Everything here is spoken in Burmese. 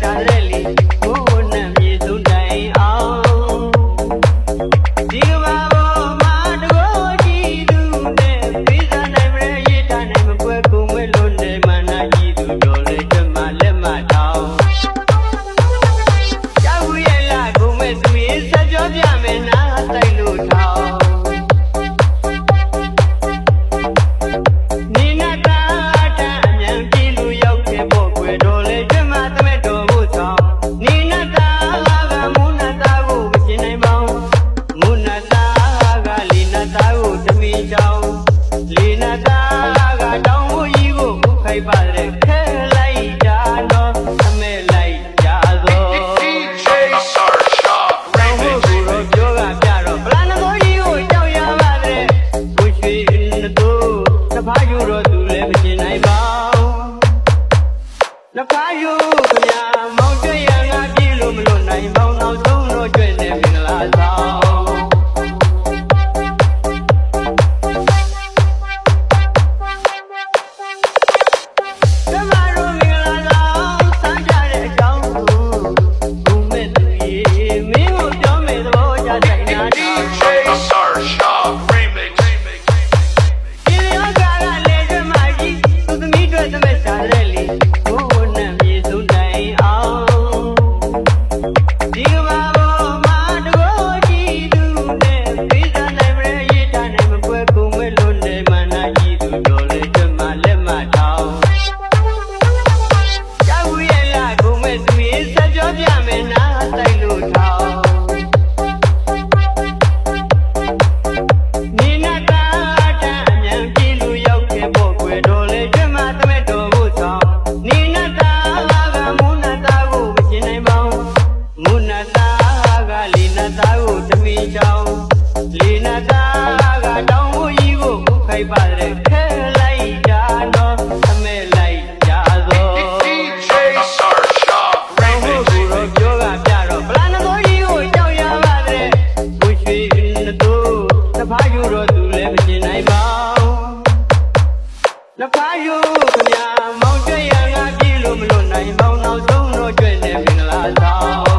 Saturday. ကိုခုခိုက်ပါတယ်ခဲလိုက်ကြတော့သမက်လိုက်ကြသော DJ Sarshot တောင်းဖို့ကိုတော့ပြောကပြတော့ဗလာနတော်ကြီးကိုကြောက်ရပါတယ်ဘုရွှေနတို့တဖားယူတော့သူလည်းမရှင်းနိုင်ပါဘူးနဖားယူခင်ဗျာမောင်ကျွေးရငါပြေလို့မလို့နိုင်ပေါင်းတော့သုံးတော့ကျွေးနေမင်္ဂလာဆောင် Come on. င်ပေါင်းနောက်ဆုံးတော့ကျွဲ့နေမင်္ဂလာဆောင်